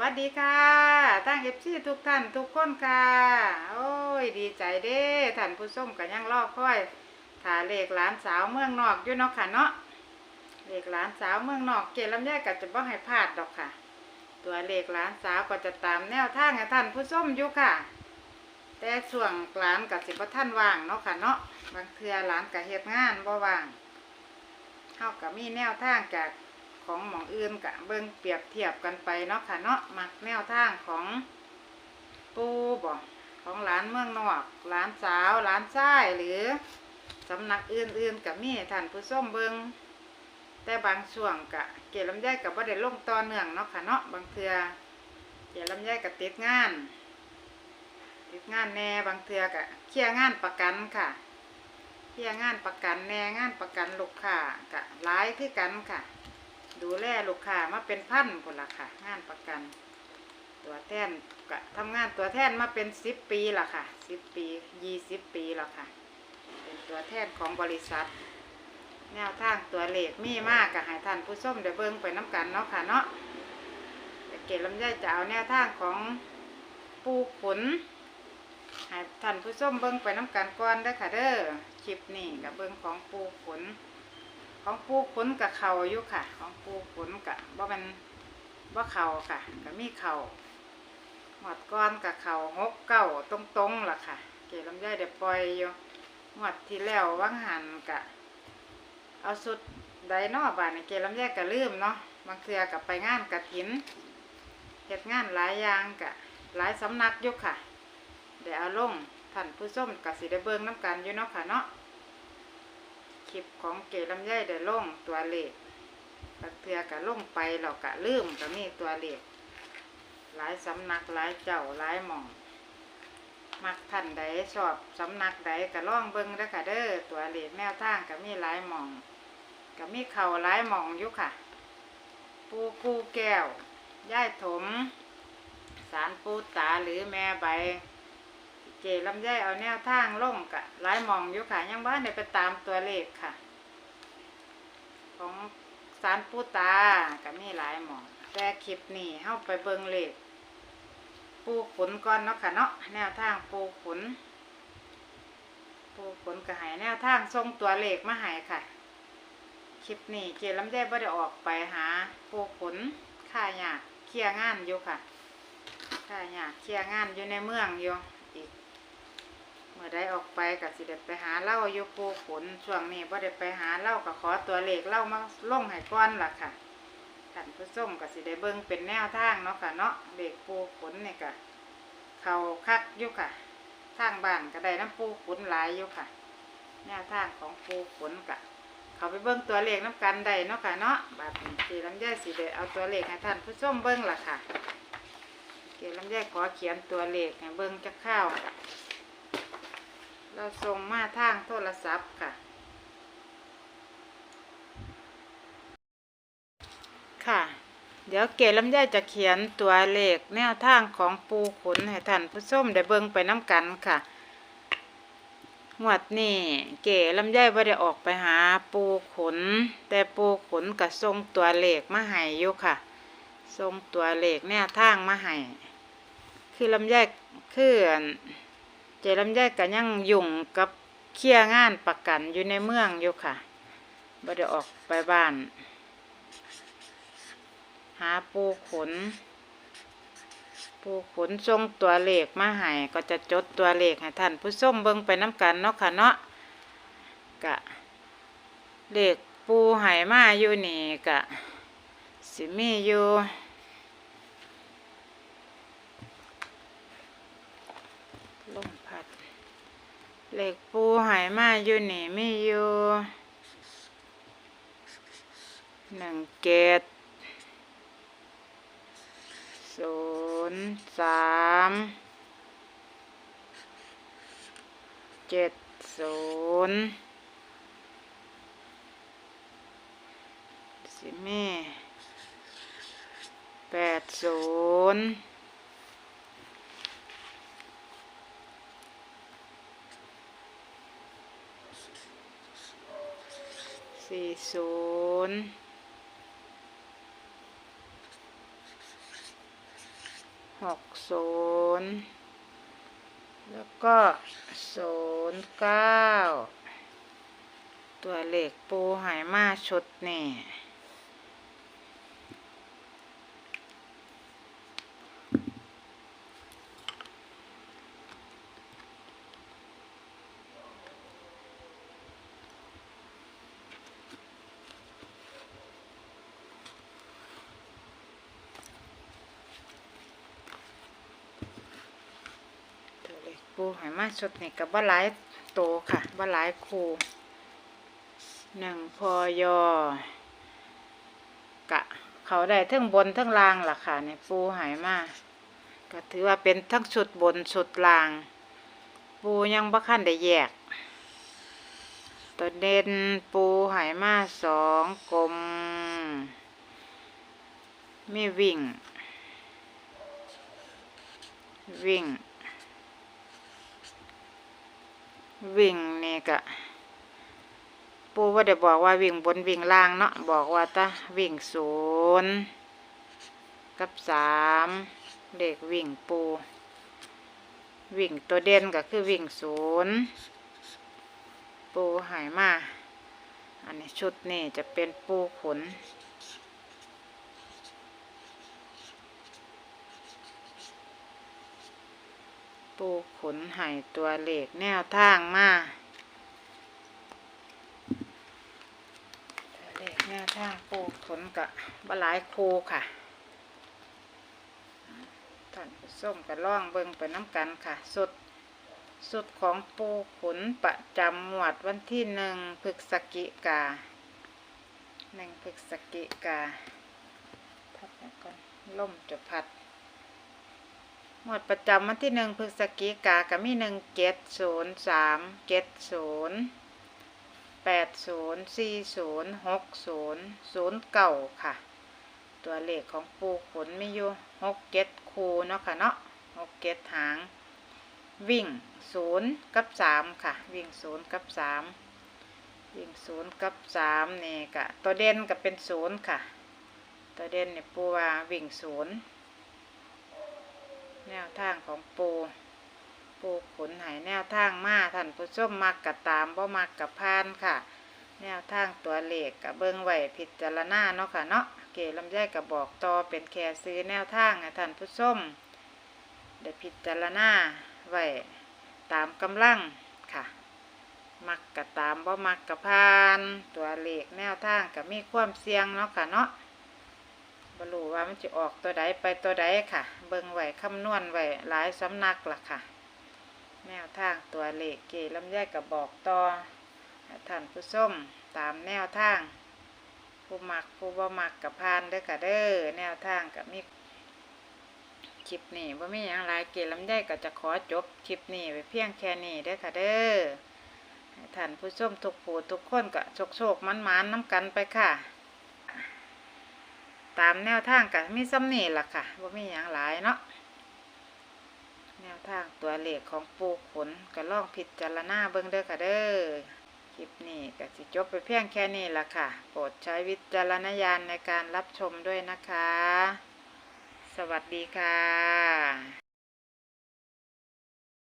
วัสดีค่ะตั้งเอฟซีทุกท่านทุกคนค่ะ โอ้ย ดีใจเด้ท่านผู้ชมกันยังรอค่อยถ่าเลขหลานสาวเมืองนอกอยู่เนาะค่ะเนาะเลขหลานสาวเมืองนอกเกลลำไยก็จะบ่ให้พลาดดอกค่ะ ตัวเลขหลานสาวก็จะตามแนวทางให้ท่านผู้ชมอยู่ค่ะ แต่ช่วงหลานกับสิบ่ท่านว่างเนาะค่ะเนาะบางเทือหลานกับเฮ็ดงานบ่ว่างเฮาก็มีแนวทางจาก ของหมองอื่นกะเบิ่งเปรียบเทียบกันไปเนาะค่ะเนาะมักแนวทางของปูบ่ของหลานเมืองนอกหลานสาวหลานชายหรือสำนักอื่นๆกับมีท่านผู้ชมเบิ่งแต่บางช่วงกะเกลำไยกับบ่าได้ลงต่อเนื่องเนาะค่ะเนาะบางเทื่อเกลำไยกับติดงาน ติดงานแหน่บางเทื่อกะเคลียงานประกันค่ะเคลียงานประกันแหน่งานประกันลูกค้ากะหลายคือกันค่ะ ดูแลลูกค้ามาเป็นพันคนละค่ะ งานประกัน ตัวแทนก็ทำงานตัวแทนมาเป็นสิบปีละค่ะสิบปียี่สิบปีล้วค่ะ เป็นตัวแทนของบริษัท แนวทางตัวเลขมีมากกับให้ท่านผู้ชมได้เบิ่งไปน้ำกันเนาะค่ะเนาะแต่เกศลำไยจะเอาแนวทางของปูขุนให้ท่านผู้ชมเบิ่งไปน้ำกันก่อนเด้อค่ะเด้อคลิปนี้กับเบิ่งของปูขุน ของปูขุนกับเขาอยู่ค่ะ ของปูขุนกับว่ามันว่าเขาค่ะก็มีเขาหมดก้อนกับเขาหกเก้าตรงๆล่ะค่ะ เกลำไยเดี๋ยวปล่อยอยู่หมดที่แล้ววังหันกะ เอาสุดไดนอบานเกลำไยกะลืมเนาะบางเทือกับไปงานกะถินเฮ็ดงานหลายอย่างกะ หลายสำนักอยู่ค่ะ เดี๋ยวเอาลงท่านผู้ชมกะสิได้เบิงน้ำกันอยู่เนาะค่ะเนาะ ลิปของเกลำไยได้ลงตัวเลขบางเทือก็ลงไปเราก็ลืมก็มีตัวเลขหลายสำนักหลายเจ้าหลายหม่อง มักท่านใดชอบสำนักใดก็ล่องเบิ้งเด้อค่ะเด้อตัวเลขแนวทางก็มีหลายหม่องก็มีเข่าหลายหม่องอยู่ค่ะ ปูกูแก้วย่ายถม สารปูตาหรือแม่ใบ เจลำไยเอาแนวทางลงกะหลายหมองอยู่ค่ะ ยังบ้านได้ไปตามตัวเลขค่ะ ของสารปูตาก็มีหลายหมอง แต่คลิปนี้เฮาไปเบิงเลข ปูขุนก่อนเนาะค่ะเนาะแนวทางปูขุน ปูขุนก็ใหายแนวทางทรงตัวเลขมาหายค่ะ คลิปนี้เจลำไยบ่ได้ออกไปหา ปูขุนค่ายากเคลียร์งานอยู่ค่ะค่ายากเคลียร์งานอยู่ในเมืองอยู่ เมื่อได้ออกไปก็สิเด็ดไปหาเล่าอยู่ปูขนช่วงนี้พ่ได้ไปหาเล่าก็ขอตัวเลขเล่ามาล่งให้ก้อนล่ะค่ะท่านผู้ชมก็สิได้เบิ่งเป็นแนวทางเนาะค่ะเนาะเลขปูขนนี่ก็เขาคักอยู่ค่ะทางบ้านก็ได้น้ำปูขนหลายอยู่ค่ะ แนวทางของปูขนกะเขาไปเบิ่งตัวเลขน้ำกันได้เนาะค่ะเนาะบาดนี้สีลำไยสีเดเอาตัวเลขให้ท่านผู้ชมเบิ่งล่ะค่ะเกลำไยขอเขียนตัวเลขให้เบิ่งจะข้าว เราส่งมาทางโทรศัพท์ค่ะ ค่ะ เดี๋ยวเกลำไยจะเขียนตัวเลขแนวทางของปูขุนให้ท่านผู้ชมได้เบิ่งไปน้ำกันค่ะงวดนี้เก๋ลำไยว่าได้ออกไปหาปูขน แต่ปูขนก็ส่งตัวเลขมาให้อยู่ค่ะส่งตัวเลขแนวทางมาให้คือลำไยคืออัน จลำไยก็ยังยุ่งกับเคลียงานประกันอยู่ในเมืองอยู่ค่ะบ่ได้ออกไปบ้าน หาปูขน ปูขนทรงตัวเลขมาให้ก็จะจดตัวเลขให้ท่านผู้ชมเบิ่งไปน้ำกันเนาะค่ะเนาะกะเลขปูให้มาอยู่นี่กะสิมีอยู่ลมพัด เหล็กปูหายมาอยู่นี่มีอยู่หนึ่งเกตศูนย์สามเจ็ดศูนย์สิมีแปดศูนย์ สี่ ศูนย์หกศูนย์แล้วก็ศูนย์เก้าตัวเลขปูหายมาชุดนี่ ปูหายมาชุดนี่กับว่าหลายโตค่ะว่าหลายคูหนึ่งพอยกะ เขาได้ทั้งบนทั้งล่างล่ะค่ะเนี่ยปูหายมาก็ถือว่าเป็นทั้งชุดบนชุดล่าง ปูยังบ่ขั้นได้แยก ตัวเด่นปูหายมาสองกลมไมีวิ่ง วิ่ง วิ่งนี่ก็ปูว่าได้บอกว่าวิ่งบนวิ่งล่างเนาะบอกว่าตาวิ่งศูนย์กับสามเด็กวิ่งปู วิ่งตัวเด่นก็คือวิ่งศูนย์ปูหายมา อันนี้ชุดนี่จะเป็นปูขน ปูขนไห่ตัวเหล็กแนวทางมาตัวเลขแนวทางปูขนกับบหลายคูค่ะท่านส้มกับล่องเบิงไปน้ำกันค่ะสุดสุดของปูขนประจำหมวดวันที่หนึ่งพฤศจิกาหนึ่งพฤศจิกาพักไว้ก่อนล่มจะพัด หมวดประจำวันที่หนึ่งพฤศจิกากับมีหนึ่งเจ็ดศูนย์สามเจ็ดศูนย์แปดศูนย์สี่ศูนย์หกศูนย์ศูนย์เก่าค่ะ ตัวเลขของปูขนมีอยู่หกเจ็ดคูเนาะค่ะเนาะหกเจ็ดหาง วิ่งศูนย์กับสามค่ะ วิ่งศูนย์กับสามวิ่งศูนย์กับสามนี่กะตัวเด่นก็เป็นศูนย์ค่ะ ตัวเด่นเนี่ยปูว่าวิ่งศูนย์ แนวทางของปู ปูขนหายแนวทางมาท่านผู้ชมมักกับตามบ่มักกับพานค่ะ แนวทางตัวเลขกับเบิ้งไหวพิจารณาเนาะค่ะเนาะเกลำไยกับบอกต่อเป็นแค่ซื้อแนวทางท่านผู้ชมได้พิจารณาไหวตามกำลังค่ะมักกับตามบ่มักกับพาน ตัวเลขแนวทางกับมีความเสี่ยงเนาะค่ะเนาะ บรู้ว่ามันจะออกตัวใดไปตัวใดค่ะ เบิ่งไหวคำนวณไหวหลายสำนักล่ะค่ะ แนวทางตัวเลขเกลำไยกับบอกต่อท่านผู้ชมตามแนวทาง ผู้มักผู้บ่มักกับพานเด้อค่ะเด้อแนวทางกับมีคลิปนี้ว่ามีอย่างไรเกลำไยก็จะขอจบคลิปนี้ไว้เพียงแค่นี้เด้อค่ะเด้อท่านผู้ชมทุกผู้ทุกคนก็โชคโชคมันมันน้ำกันไปค่ะ ตามแนวทางกับมีซ้ำนี่ล่ะค่ะว่ามีอย่างหลายเนาะแนวทางตัวเลขของปูขนก็ลองพิจารณาเบิ้งเด้อค่ะเด้อคลิปนี้ก็สิจบไปเพียงแค่นี้ล่ะค่ะ โปรดใช้วิจารณญาณในการรับชมด้วยนะคะ สวัสดีค่ะ